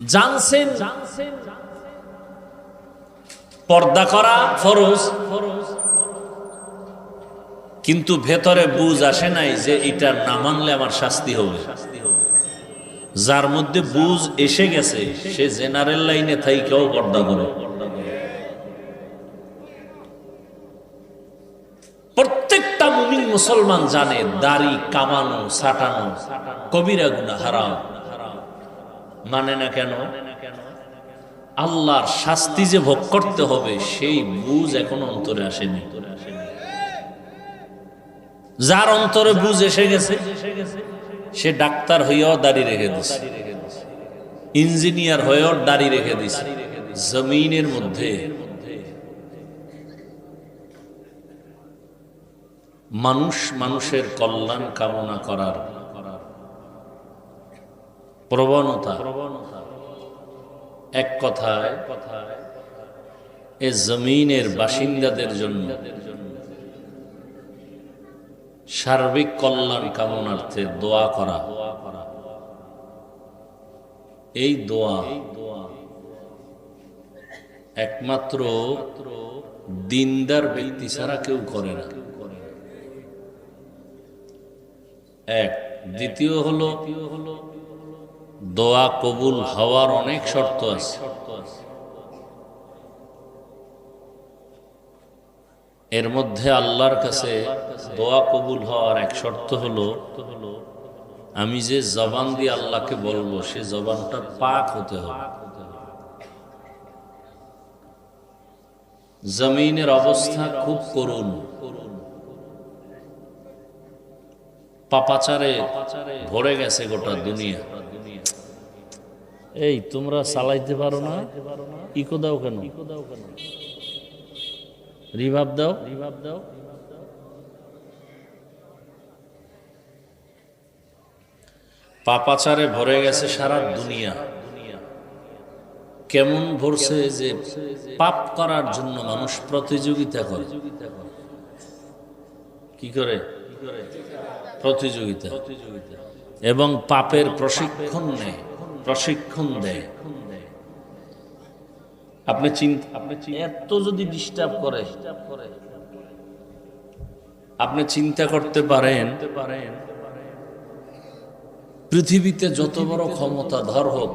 জানছেন পর্দা করা ফরজ। কিন্তু ভেতরে বুঝ আসে নাই যে এটা না মানলে আমার শাস্তি হবে। যার মধ্যে বুঝ এসে গেছে, সে জেনারেল লাইনে থাইকেও পর্দা করে। প্রত্যেকটা মুমিন মুসলমান জানে, দাড়ি কামানো সাটানো কবিরা গুনা হারাম। মানে না কেন? আল্লাহর শাস্তি যে ভোগ করতে হবে, সেই বুঝ এখন অন্তরে আসেনি। যার অন্তরে বুঝ এসে গেছে, সে ডাক্তার হইয়াও দাড়ি রেখে দিছে। ইঞ্জিনিয়ার হয়েও দাড়ি রেখে দিছে। জমিনের মধ্যে মানুষ মানুষের কল্যাণ কামনা করার প্রবণতা। এক কথায়, এ জমিনের বাসিন্দাদের জন্য সার্বিক কল্যাণ কামনার্থে দোয়া করা। এই দোয়া একমাত্র দিনদার ব্যক্তি ছাড়া কেউ করে না। এক, দ্বিতীয় হলো দোয়া কবুল হওয়ার অনেক শর্ত আছে। এর মধ্যে আল্লাহর কাছে দোয়া কবুল হওয়ার এক শর্ত হলো, আমি যে জবান দিয়ে আল্লাহকে বলব, সে জবানটা পাক হতে হবে। জমিনের অবস্থা খুব করুণ। পাপাচারে ভরে গেছে গোটা দুনিয়া। এই, তোমরা চালাইতে পারো না? ইকো দাও কেন? রিভাব দাও রিভাব দাও। পাপাচারে ভরে গেছে সারা দুনিয়া। কেমন ভরছে যে পাপ করার জন্য মানুষ প্রতিযোগিতা করে। কি করে? প্রতিযোগিতা। এবং পাপের প্রশিক্ষণ নেয়। প্রশিক্ষণ দেয়। আপনি চিন্তা আপনি এত যদি ডিস্টার্ব করে। আপনি চিন্তা করতে পারেন পৃথিবীতে যত বড় ক্ষমতা ধর হোক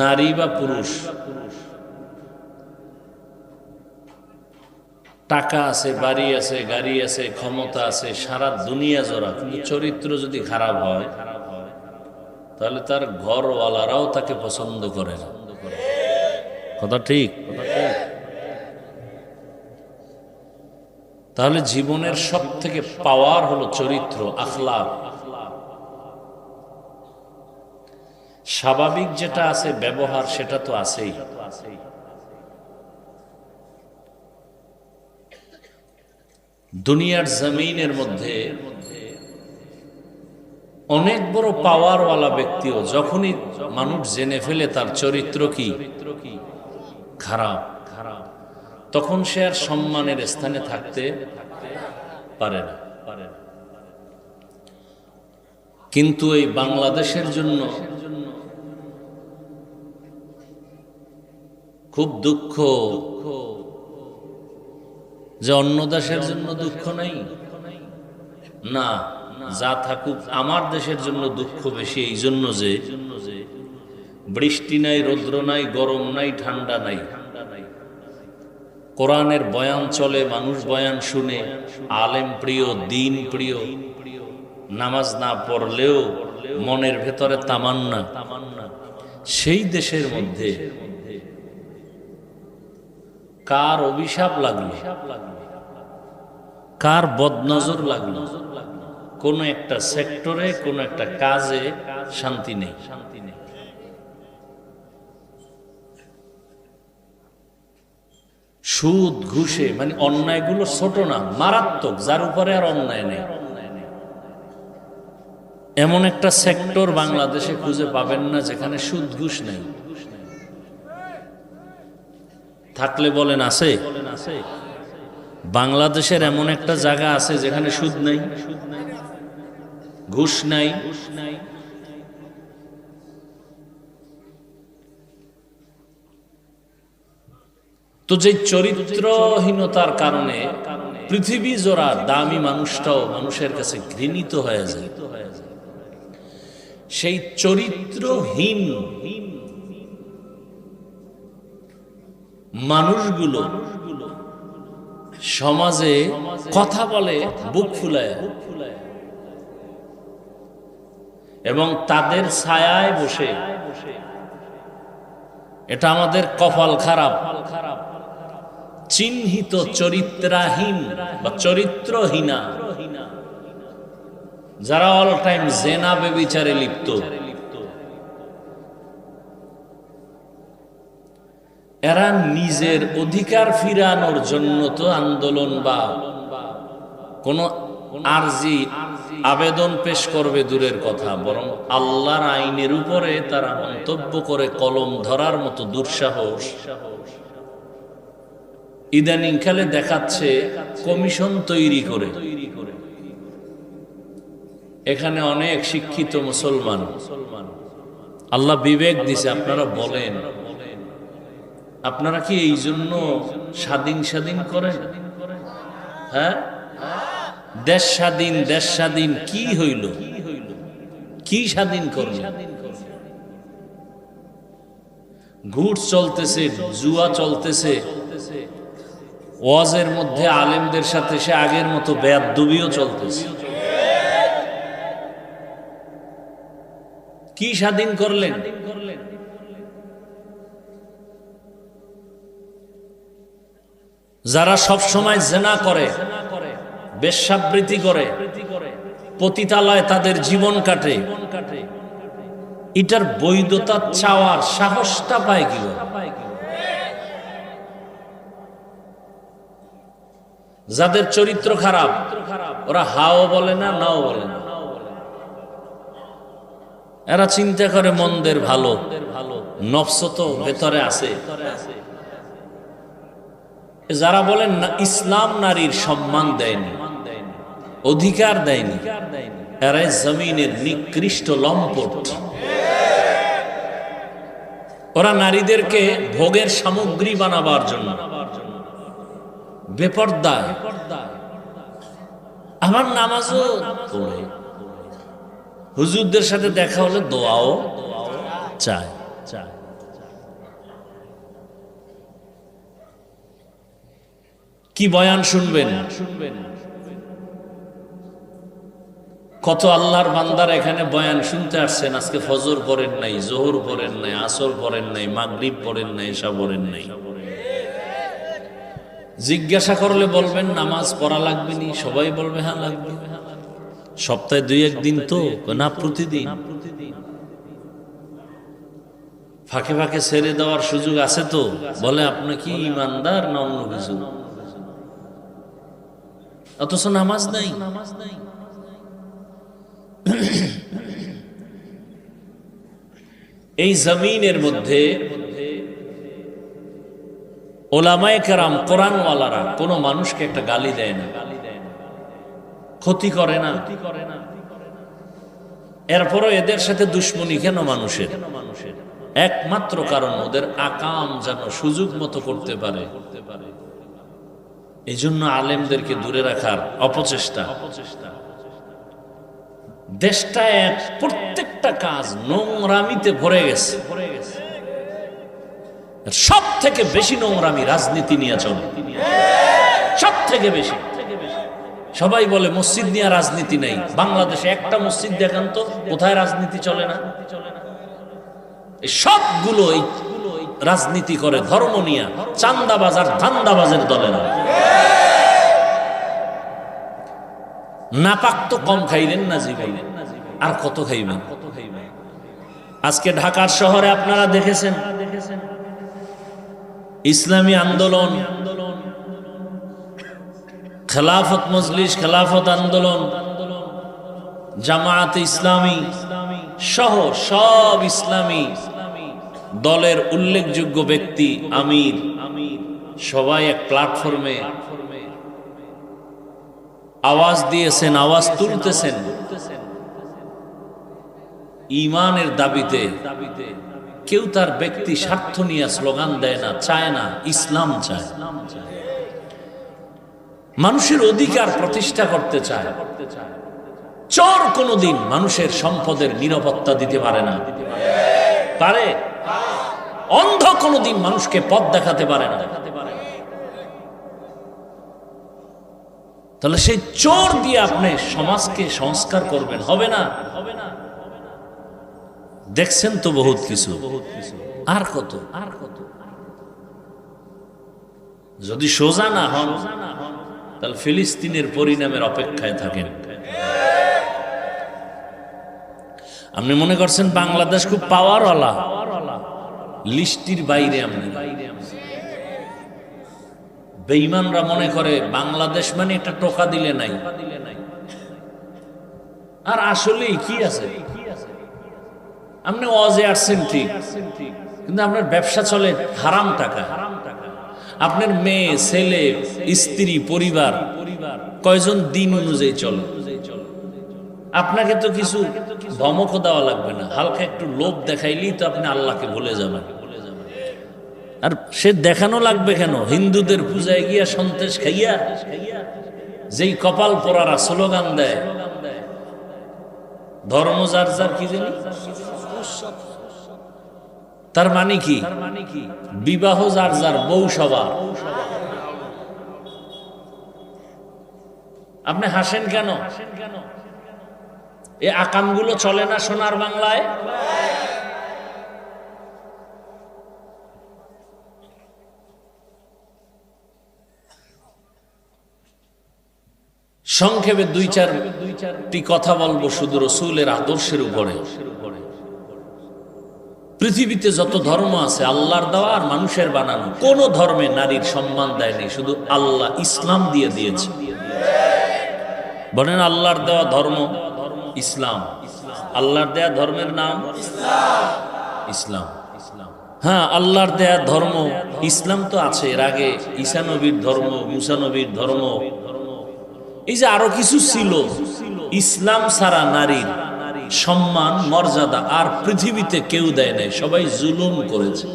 নারী বা পুরুষ টাকা আছে বাড়ি আছে গাড়ি আছে ক্ষমতা আছে সারা দুনিয়া জোড়া কিন্তু চরিত্র যদি খারাপ হয় তাহলে তার ঘরওয়ালারাও তাকে পছন্দ করে কথা ঠিক? তাহলে জীবনের সব থেকে পাওয়ার হলো চরিত্র আখলা স্বাভাবিক যেটা আছে, ব্যবহার সেটা তো আছেই। দুনিয়ার জমিনের মধ্যে অনেক বড় পাওয়ারওয়ালা ব্যক্তিও, যখনই মানুষ জেনে ফেলে তার চরিত্র কি, খারাপ খারাপ তখন সে আর সম্মানের স্থানে থাকতে পারে না। কিন্তু এই বাংলাদেশের জন্য খুব দুঃখ যে অন্য দেশের জন্য দুঃখ নাই। না। যা থাকুক আমার দেশের জন্য দুঃখ বেশি, এই জন্য যে বৃষ্টি নাই, রৌদ্র নাই, গরম নাই, ঠান্ডা নাই। কোরআনের বয়ান চলে, মানুষ বয়ান শুনে, আলেম প্রিয়, দিন প্রিয়। নামাজ না পড়লেও মনের ভেতরে তামান্না। সেই দেশের মধ্যে কার অভিশাপ লাগল? কার বদনজর লাগল? কোন একটা সেক্টরে, কোন একটা কাজে শান্তি নেই। শান্তি নেই সুদ, ঘুষে মানে অন্যায়গুলো ছোট না, মারাত্মক, যার উপরে আর অন্যায় নেই। এমন একটা সেক্টর বাংলাদেশে খুঁজে পাবেন না যেখানে সুদ, ঘুষ নেই। থাকলে বলেন আছে? বাংলাদেশের এমন একটা জায়গা আছে যেখানে সুদ নাই। ঘুষ নাই। তো যে চরিত্রহীনতার কারণে পৃথিবী জোড়া দামি মানুষটাও মানুষের কাছে ঘৃণিত হয়ে যায়। সেই চরিত্রহীন মানুষগুলো সমাজে কথা বলে, বুক ফুলায়। এবং তাদের ছায়ায় বসে। এটা আমাদের কপাল খারাপ। চিহ্নিত চরিত্রাহীন বা চরিত্রহীনা। যারা অল টাইম জেনা বেবিচারে লিপ্ত। এরা নিজের অধিকার ফিরানোর জন্য তো আন্দোলন বা কোন আরজি আবেদন পেশ করবে দূরের কথা, বরং আল্লাহর আইনের উপরে তারা মন্তব্য করে কলম ধরার মতো দুঃসাহস। ইদানিং কালে দেখাচ্ছে কমিশন তৈরি করে। এখানে অনেক শিক্ষিত মুসলমান। আল্লাহ বিবেক দিছে, আপনারা বলেন। আপনারা কি এই জন্য স্বাধীন স্বাধীন করেন? হ্যাঁ? দেশ স্বাধীন দেশ স্বাধীন, কি হইল? কি স্বাধীন করল? ঘুট চলতেছে, জুয়া চলতেছে। ওয়াজের মধ্যে আলেমদের সাথে সে আগের মতো বেয়াদুবিও চলতেছে। কি স্বাধীন করলেন? যারা সব সময় জেনা করে বেশ্যাবৃত্তি করে। পতিতালয় তাদের জীবন কাটে। এটার বৈধতা চাওয়ার সাহসটা পায় কি যাদের চরিত্র খারাপ, ওরা হাও বলে না, নাও বলে না। এরা চিন্তা করে মন্দের ভালো, নফস তো ভেতরে আছে। যারা বলেন ইসলাম নারীর সম্মান দেয়নি। অধিকার দেয়নি। এরাই জমিনের নিকৃষ্ট লম্পট। ওরা নারীদেরকে ভোগের সামগ্রী বানাবার জন্য। আমার নামাজও পড়ে। হুজুরদের সাথে দেখা হলে দোয়াও চায়। কি বয়ান শুনবেন? কত আল্লাহর বান্দার এখানে বয়ান শুনতে আসছেন, আজকে ফজর পড়েন নাই, জোহর পড়েন নাই, আসর পড়েন নাই, মাগরিব পড়েন নাই এসা পড়েন নাই। জিজ্ঞাসা করলে বলবেন, নামাজ পড়া লাগবে নি? সবাই বলবে হ্যাঁ লাগবে। সপ্তাহে দুই একদিন তো, না, প্রতিদিন। ফাঁকে ফাঁকে ছেড়ে দেওয়ার সুযোগ আছে তো? বলে, আপনি কি ইমানদার না অন্য কিছু? অথচ নামাজ নাই। এই জমিনের মধ্যে ওলামায় কেরাম, কোরআনওয়ালারা কোনো মানুষকে একটা গালি দেয় না। ক্ষতি করে না। এরপরও এদের সাথে দুশ্মনী কেন মানুষের? একমাত্র কারণ ওদের আকাম যেন সুযোগ মতো করতে পারে। এই জন্য আলেমদেরকে দূরে রাখার অপচেষ্টা। দেশটা এক প্রত্যেকটা কাজ নোংরামিতে ভরে গেছে। সব থেকে বেশি নোংরামি রাজনীতি নিয়ে চলে। সব থেকে বেশি। সবাই বলে, মসজিদ নিয়ে রাজনীতি নেই। বাংলাদেশে একটা মসজিদ দেখান তো, কোথায় রাজনীতি চলে না? এই সবগুলো রাজনীতি করে, ধর্ম নিয়ে চান্দাবাজ আর ধান্দাবাজের দলেরা নাপাক তো কম খাইলেন না জীবনে আর কত খাইবেন? আজকে ঢাকার শহরে আপনারা দেখেছেন, ইসলামী আন্দোলন, খেলাফত মজলিস, খেলাফত আন্দোলন, জামায়াত ইসলামী সহ সব ইসলামী দলের উল্লেখযোগ্য ব্যক্তি আমির। সবাই এক প্ল্যাটফর্মে আওয়াজ দিয়েছেন, আওয়াজ তুলতেছেন। ইমানের দাবিতে কেউ তার ব্যক্তি স্বার্থ নিয়ে স্লোগান দেয় না, চায় না, ইসলাম চায়। মানুষের অধিকার প্রতিষ্ঠা করতে চায়। চোর কোনোদিন মানুষের সম্পদের নিরাপত্তা দিতে পারে না। পারে? অন্ধ কোনোদিন মানুষকে পথ দেখাতে পারে না। তাহলে সেই চোর দিয়ে আপনি সমাজকে সংস্কার করবেন, হবে না? হবে না দেখছেন তো বহুত কিছু। আর কত? আর কত যদি সোজা না হন, তাহলে ফিলিস্তিনের পরিণামের অপেক্ষায় থাকেন। আপনি মনে করছেন বাংলাদেশ খুব পাওয়ারওয়ালা লিস্টির বাইরে আপনি। বেইমানরা মনে করে, বাংলাদেশ মানে এটা টোকা দিলে নাই। আর আসলে কি আছে? আপনি অজে আসছেন ঠিক, কিন্তু আপনার ব্যবসা চলে হারাম টাকা। আপনার মেয়ে, ছেলে, স্ত্রী, পরিবার, কয়জন দিন অনুযায়ী চলে? আপনাকে তো কিছু ধমকও দেওয়া লাগবে না। হালকা একটু লোভ দেখাইলেই তো আপনি আল্লাহকে ভুলে যাবেন। আর সে দেখানো লাগবে কেন? হিন্দুদের পূজায় গিয়া সন্তেষ খাইয়া যেই কপাল পরারা স্লোগান দেয়। ধর্ম যার যার কি জানি? তার মানে কি? বিবাহ যার যার, বউ সবার। আপনি হাসেন কেন? এ আকামগুলো চলে না সোনার বাংলায়? সংক্ষেপে দুই চার চারটি কথা বলব শুধু রসুলের আদর্শের উপরে। পৃথিবীতে যত ধর্ম আছে, আল্লাহর দেওয়া আর মানুষের বানানো, কোন ধর্মে নারীর সম্মান দেয়নি, শুধু আল্লাহ ইসলাম দিয়ে দিয়েছে। বলেন, আল্লাহর দেওয়া ধর্ম ইসলাম। আল্লাহর দেয়া ধর্মের নাম ইসলাম। হ্যাঁ আল্লাহর দেয়া ধর্ম ইসলাম তো আছে। এর আগে ঈসা নবীর ধর্ম, মুসা নবীর ধর্ম এই যে আরও কিছু ছিল, ইসলাম ছাড়া নারীর সম্মান, মর্যাদা আর পৃথিবীতে কেউ দেয় নাই, সবাই জুলুম করেছে।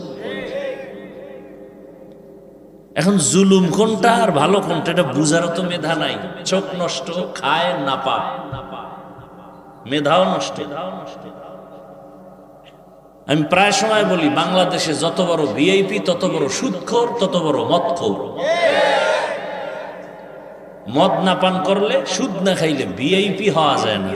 এখন জুলুম কোনটা আর ভালো কোনটা, এটা বুঝারও তো মেধা নাই। চোখ নষ্ট, খায় না পা মেধাও নষ্ট। আমি প্রায় সময় বলি, বাংলাদেশে যত বড় ভিআইপি তত বড় সুদখোর তত বড় মদখোর মদ না পান করলে সুদ না খাইলে ভিআইপি হওয়া যায় না।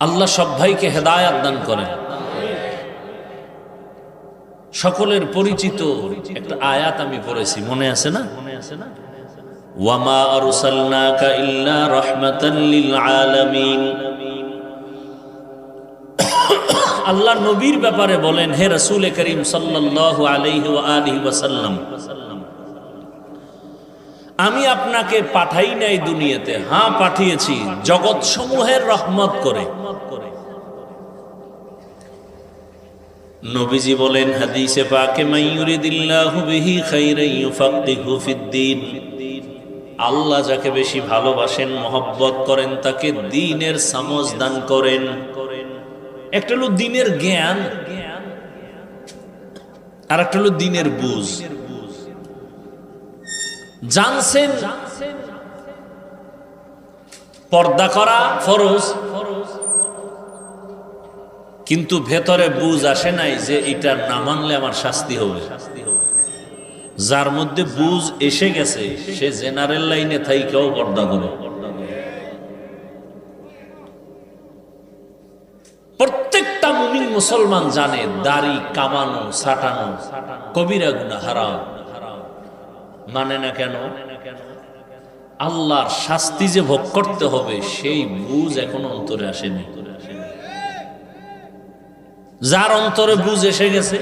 আল্লাহ সব ভাইকে হেদায়াত দান করেন। সকলের পরিচিত একটা আয়াত আমি পড়েছি, মনে আছে না? মনে আছে না ওয়ামা আরসালনাকা ইল্লা আলামিন। আল্লাহ নবীর ব্যাপারে বলেন, হে রাসূল করিম ওয়াসাল্লাম, আমি আপনাকে পাঠাই নাই দুনিয়াতে। হ্যাঁ পাঠিয়েছি। জগৎ সমূহের রহমত করে। নবীজি বলেন, হাদিসে পাকে আল্লাহ যাকে বেশি ভালোবাসেন, মহব্বত করেন, তাকে দ্বীনের সমজ দান করেন। একটা হলো দিনের জ্ঞান আর একটা হলো দিনের বুঝ। জানছেন পর্দা করা ফরজ, কিন্তু ভেতরে বুঝ আসে নাই যে এটা না মানলে আমার শাস্তি হবে। যার মধ্যে বুঝ এসে গেছে, সে জেনারেল লাইনে থাইকেও পর্দা করে প্রত্যেকটা মুমিন মুসলমান জানে দাড়ি কামানো সাটানো কবিরা গুনা হারাম। মানে না কেন? আল্লাহর শাস্তি যে ভোগ করতে হবে, সেই বুঝ এখন অন্তরে আসেনি। যার অন্তরে বুঝ এসে গেছে,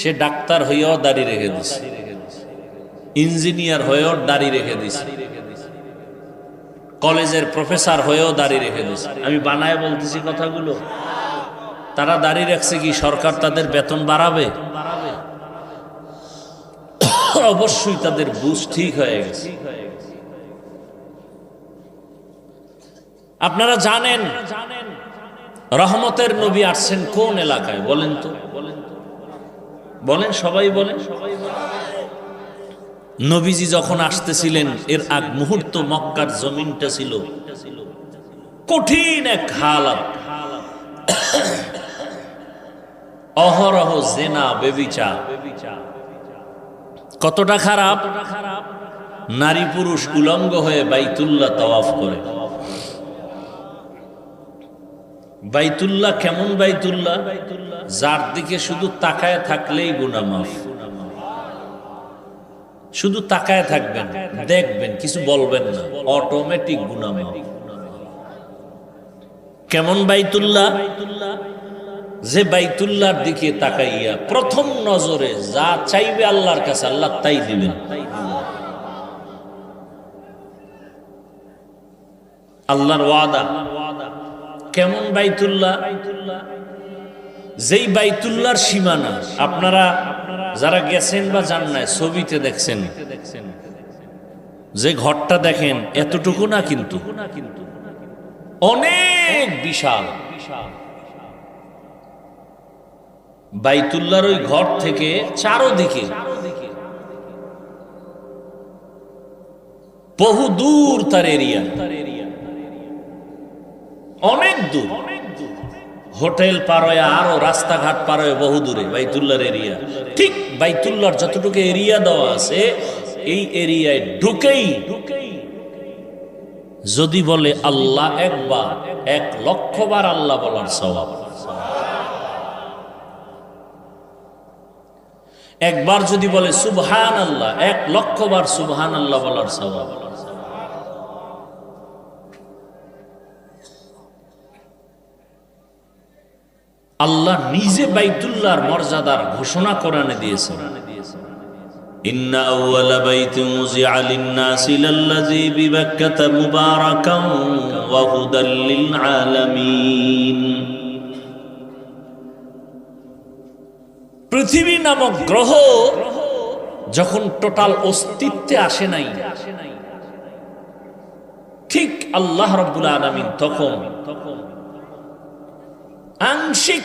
সে ডাক্তার হইয়াও দাড়ি রেখে দিছে। ইঞ্জিনিয়ার হয়েও দাড়ি রেখে দিছে। কলেজের প্রফেসর হয়েও দাড়ি রেখে দিছে। আমি বানায় বলতেছি কথাগুলো। তারা দাঁড়িয়ে রাখছে কি সরকার তাদের বেতন বাড়াবে? অবশ্যই তাদের বুঝ ঠিক হয়ে গেছে। আপনারা জানেন, রহমতের নবী আসছেন কোন এলাকায় বলেন তো? বলেন, সবাই বলেন। নবীজি যখন আসতেছিলেন, এর আগ মুহূর্ত মক্কার জমিনটা ছিল কঠিন এক হালাত। অহরহ জেনা, বেবিচা। কতটা খারাপ? নারী পুরুষ উলঙ্গ হয়ে বাইতুল্লাহ তওয়াফ করে। বাইতুল্লাহ কেমন বাইতুল্লাহ? যার দিকে শুধু তাকায় থাকলেই গুনা মাফ। শুধু তাকায় থাকবেন, দেখবেন, কিছু বলবেন না। অটোমেটিক গুনা মাফ। কেমন বাইতুল্লাহ? যে বাইতুল্লাহর দিকে তাকাইয়া প্রথম নজরে যা চাইবে আল্লাহর কাছে, আল্লাহ তাই দিবেন। আল্লাহর ওয়াদা। কেমন বাইতুল্লাহ? যেই বাইতুল্লাহর সীমানা, আপনারা যারা গেছেন বা যান নাই, ছবিতে দেখছেন। যে ঘরটা দেখেন, এতটুকু না কিন্তু? অনেক বিশাল। বিশাল বাইতুল্লাহর ওই ঘর থেকে চারোদিকে। বহু দূর তার এরিয়া। অনেক দূর। হোটেল পার হয়ে আরও রাস্তাঘাট পার হয়ে বহু দূরে বাইতুল্লার এরিয়া। ঠিক বাইতুল্লার যতটুকু এরিয়া দেওয়া আছে, এই এরিয়ায় ঢুকেই যদি বলে আল্লাহ একবার, এক লক্ষ বার আল্লাহ বলার স্বভাব। একবার যদি বলে সুবহান আল্লাহ এক লক্ষ বার সুবহান আল্লাহ বলার স্বভাব আল্লাহ নিজে বাইতুল্লাহর মর্যাদার ঘোষণা কোরআনে দিয়েছেন إن أول بيت وزع للناس للذي ببكة مباركا وهدى للعالمين পৃথিবী নামক গ্রহ যখন টোটাল অস্তিত্বে আসে নাই, ঠিক আল্লাহ রব্বুল আলমিন তখন আংশিক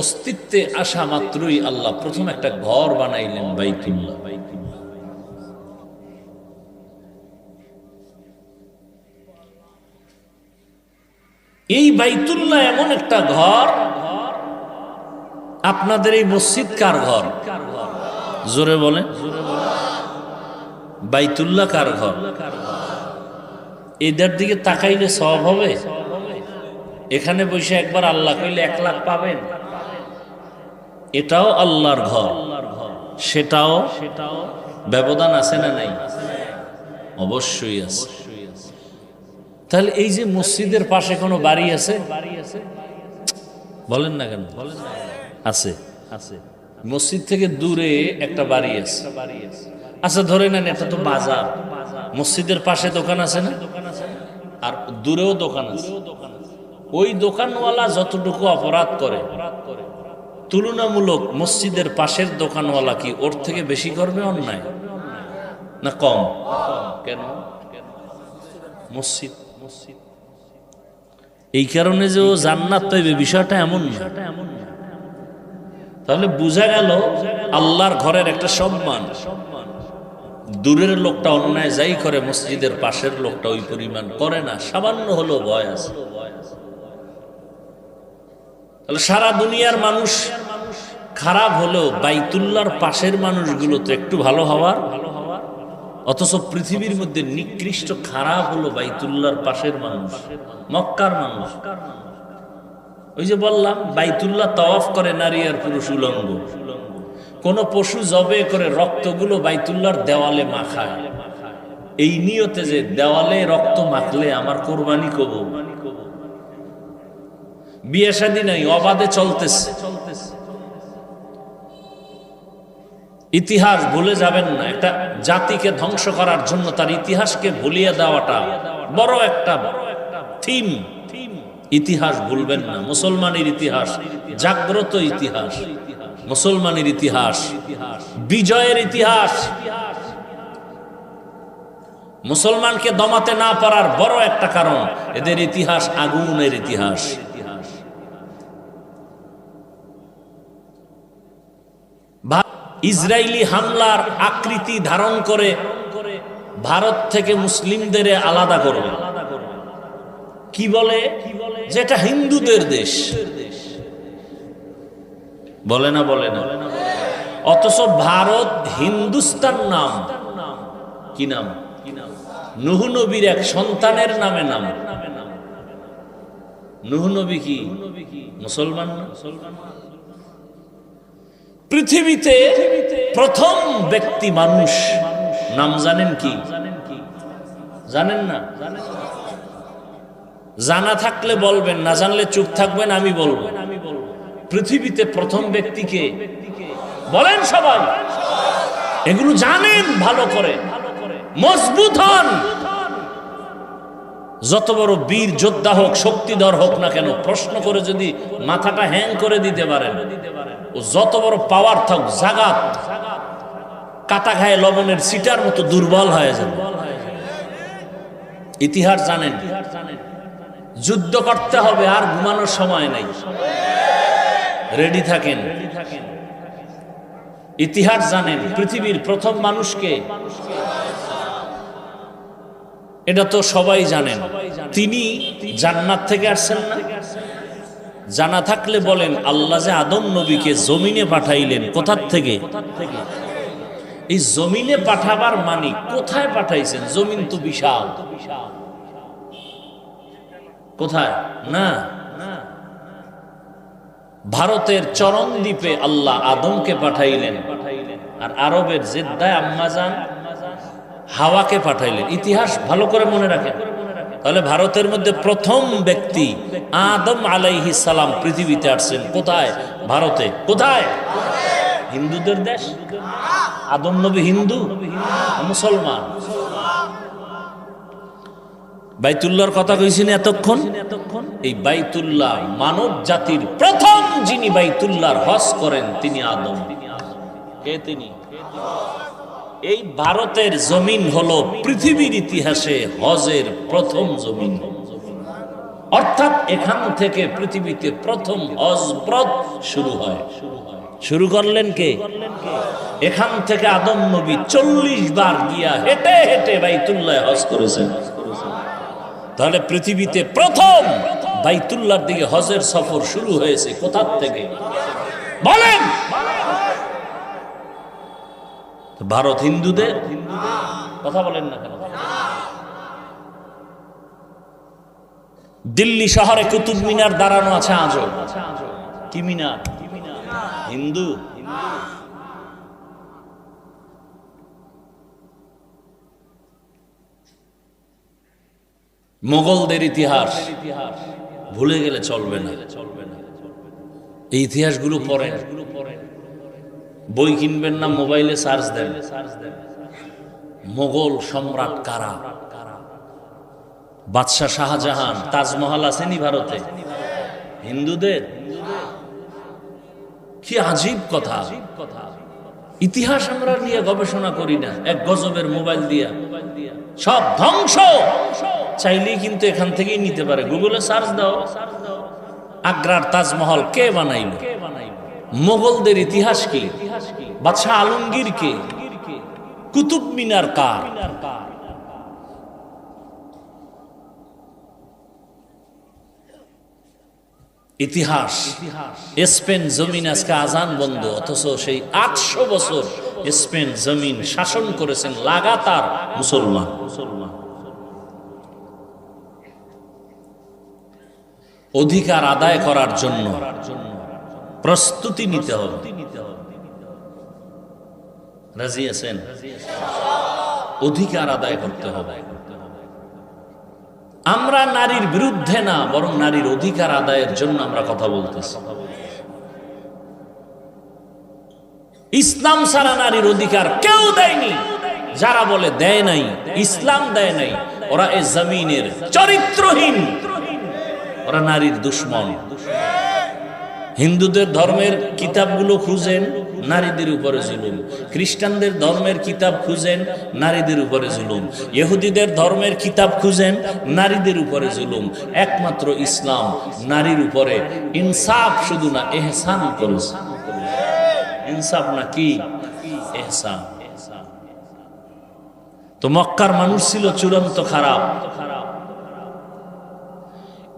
অস্তিত্বে আসা মাত্রই আল্লাহ প্রথম একটা ঘর বানাইলেন বাইতুল্লাহ। এই বাইতুল্লাহ এমন একটা ঘর আপনাদের এই মসজিদ কার ঘর? জোরে বলে। বাইতুল্লাহ কার ঘর? এদের দিকে তাকাইলে সব হবে। এখানে বসে একবার আল্লাহ কইলে এক লাখ পাবেন। এটাও আল্লাহর ঘর। সেটাও সেটাও ব্যবধান আছে না নাই? অবশ্যই আছে। তাহলে এই যে মসজিদের পাশে কোনো বাড়ি আছে? বলেন না কেন? বলেন আছে আছে। মসজিদ থেকে দূরে একটা বাড়ি আছে। আচ্ছা ধরে নেন, এটা তো বাজার। মসজিদের পাশে দোকান আছে না? আর দূরেও দোকান আছে। ওই দোকানওয়ালা যতটুকু অপরাধ করে, তুলনামূলক মসজিদের পাশের দোকানওয়ালা কি ওর থেকে বেশি করবে অন্যায়? না কম? কেন? মসজিদ। মসজিদ এই কারণে যে ও জান্নাত পাইবে, বিষয়টা এমন না। তাহলে বোঝা গেল আল্লাহর ঘরের একটা সম্মান। দূরের লোকটা অন্যায় যাই করে, মসজিদের পাশের লোকটা ওই পরিমাণ করে না, সামান্য হলো ভয় আছে। সারা দুনিয়ার মানুষ খারাপ হলেও বাইতুল্লার পাশের মানুষগুলো তো একটু ভালো হওয়ার, অথচ পৃথিবীর মধ্যে নিকৃষ্ট খারাপ হলো বাইতুল্লার পাশের মানুষ, মক্কার মানুষ। ওই যে বললাম, বাইতুল্লাহ তওয়াফ করে নারী আর পুরুষ উলঙ্গ। কোন পশু জবে করে রক্তগুলো বাইতুল্লার দেওয়ালে মাখায়। এই নিয়তে যে দেওয়ালে রক্ত মাখলে আমার কোরবানি কব বিয়ে শাদী নাই, অবাধে চলতেছে। ইতিহাস ভুলে যাবেন না, একটা জাতিকে ধ্বংস করার জন্য তার ইতিহাসকে ভুলিয়ে দেওয়াটা বড় একটা থিম। ইতিহাস ভুলবেন না। মুসলমানের ইতিহাস, জাগ্রত ইতিহাস, মুসলমানের ইতিহাস, বিজয়ের ইতিহাস। মুসলমানকে দমাতে না পারার বড় একটা কারণ এদের ইতিহাস আগুনের ইতিহাস। ইসরায়েলি হামলার আকৃতি ধারণ করে ভারত থেকে মুসলিমদের আলাদা করবে। কি বলে? যেটা হিন্দুদের দেশ। বলে না বলে না। অথচ ভারত হিন্দুস্তান নাম। কি নাম? নুহ নবীর এক সন্তানের নামে নাম। নুহ নবী কি? মুসলমান পৃথিবীতে প্রথম ব্যক্তি মানুষ। নাম জানেন কি? জানেন না? জানা থাকলে বলবেন, না জানলে চুপ থাকবেন, আমি বলব। পৃথিবীতে প্রথম ব্যক্তিকে বলেন সবাই। এগুলো জানেন, ভালো করে। মজবুত হন। যত বড় বীর, যোদ্ধা হোক, শক্তিধর হোক না কেন, প্রশ্ন করে যদি মাথাটা হ্যাং করে দিতে পারেন, ও যত বড় পাওয়ার থাক জাগাত, কাটা খায় লবণের সিটার মতো দুর্বল হয়ে যাবে। ইতিহাস জানেন। যুদ্ধ করতে হবে, আর ঘুমানোর সময় নাই। রেডি থাকেন। ইতিহাস জানেন, পৃথিবীর প্রথম মানুষকে। এটা তো সবাই জানেন। তিনি জান্নাত থেকে আসছেন না? জানা থাকলে বলেন, আল্লাহ যে আদম নবীকে জমিনে পাঠাইলেন, কোথার থেকে? এই জমিনে পাঠাবার মানি কোথায় পাঠাইছেন? জমিন তো বিশাল। কোথায়? না। ভারতের চরণ দ্বীপে আল্লাহ আদমকে পাঠাইলেন আর আরবের জেদ্দায় আম্মাজান হাওয়াকে পাঠাইলেন। ইতিহাস ভালো করে মনে রাখেন। তাহলে ভারতের মধ্যে প্রথম ব্যক্তি আদম আলাইহি সালাম পৃথিবীতে আসছেন। কোথায়? ভারতে। কোথায়? হিন্দুদের দেশ। আদম নবী হিন্দু? মুসলমান? বাইতুল্লাহর কথা কইছেন এতক্ষণ? এই বাইতুল্লাহ মানব জাতির প্রথম যিনি বাইতুল্লাহর হজ করেন, তিনি আদম। কে তিনি? এই ভারতের জমিন হলো পৃথিবীর ইতিহাসে হজের প্রথম জমিন। অর্থাৎ এখান থেকে পৃথিবীতে প্রথম হজ ব্রত শুরু হয়। শুরু করলেন কে? এখান থেকে আদম নবী চল্লিশ বার গিয়া হেঁটে হেঁটে বাইতুল্লাহ হজ করেছেন। তাহলে পৃথিবীতে প্রথম বাইতুল্লাহর দিকে হজের সফর শুরু হয়েছে কোথার থেকে? বলেন! ভারত হিন্দুদের? কথা বলেন না কেন? দিল্লি শহরে কুতুব মিনার দাঁড়ানো আছে আজও। কি মিনার? হিন্দু। মোগলদের ইতিহাস। ভুলে গেলে চলবে না। এই ইতিহাসগুলো পড়ে। বই কিনবেন না, মোবাইলে সার্চ দেন। মোগল সম্রাট কারা? বাদশাহ শাহজাহান, তাজমহল আসেনি ভারতে? হিন্দুদের? কি আজীব কথা। ইতিহাস আমরা নিয়ে গবেষণা করি না। এক গজবের মোবাইল দিয়া। সব ধ্বংস! চাইলেই কিন্তু এখান থেকেই নিতে পারে। গুগলে সার্চ দাও, আগ্রার তাজমহল কে বানাইল? মোগলদের ইতিহাস কি? বাদশাহ আলমগীর কে? কুতুব মিনার কার? ইতিহাস। স্পেন জমিন আজকে আজান বন্ধ, অথচ সেই আটশো বছর স্পেন জমিন শাসন করেছেন লাগাতার মুসলমান মুসলমান। অধিকার আদায় করার জন্য প্রস্তুতি নিতে হবে। রাজি আছেন? অধিকার আদায় করতে হবে। আমরা নারীর বিরুদ্ধে না, বরং নারীর অধিকার আদায়ের জন্য আমরা কথা বলতেছি। ইসলাম ছাড়া নারীর অধিকার কেউ দেয়নি। যারা বলে দেয় নাই, ইসলাম দেয় নাই, ওরা এ জমিনের চরিত্রহীন। ওরা নারীর দুশ্মন। হিন্দুদের ধর্মের কিতাবগুলো খুঁজেন, নারীদের উপরে জুলুম। খ্রিস্টানদের ধর্মের কিতাব খুঁজেন, নারীদের উপরে জুলুম। ইহুদিদের ধর্মের কিতাব খুঁজেন, নারীদের উপরে জুলুম। একমাত্র ইসলাম, নারীর উপরে। ইনসাফ শুধু না, এহসান করেছে। ইনসাফ না কি? এহসান। তো মক্কার মানুষ ছিল চূড়ান্ত খারাপ।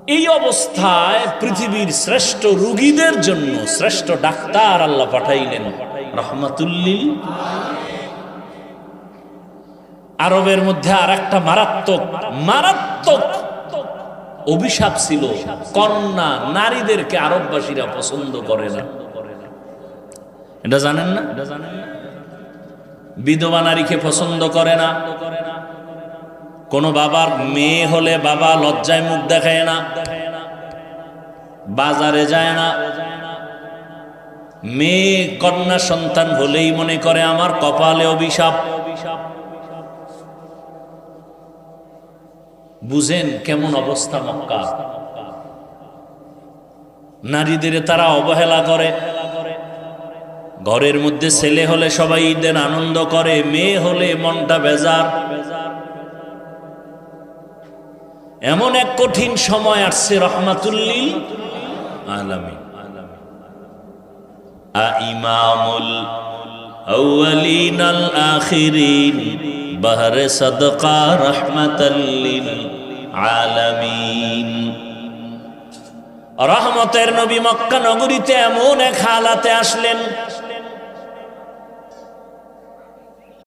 এই অবস্থায় পৃথিবীর শ্রেষ্ঠ রুগীদের জন্য শ্রেষ্ঠ ডাক্তার আল্লাহ পাঠাইলেন। রহমাতুল্লিল। আরবের মধ্যে আর একটা মারাত্মক মারাত্মক অভিশাপ ছিল। কন্যা নারীদেরকে আরববাসীরা পছন্দ করে না। এটা জানেন না? বিধবা নারীকে পছন্দ করে না। কোন বাবার মেয়ে হলে বাবা লজ্জায় মুখ দেখায় না, বাজারে যায় না। মেয়ে কন্যা সন্তান হলেই মনে করে আমার কপালে অভিশাপ। বুঝেন কেমন অবস্থা মক্কা? নারীদের তারা অবহেলা করে। ঘরের মধ্যে ছেলে হলে সবাই ঈদের আনন্দ করে, মেয়ে হলে মনটা বেজার। এমন এক কঠিন সময় আসছে, রহমাতুল্লিল আলামিন। ইমামুল আউয়ালিন আল আখিরিন, বাহরে সদকা রহমাতাল্লিল আলামিন। রহমতের নবী মক্কা নগরীতে এমন এক হালাতে আসলেন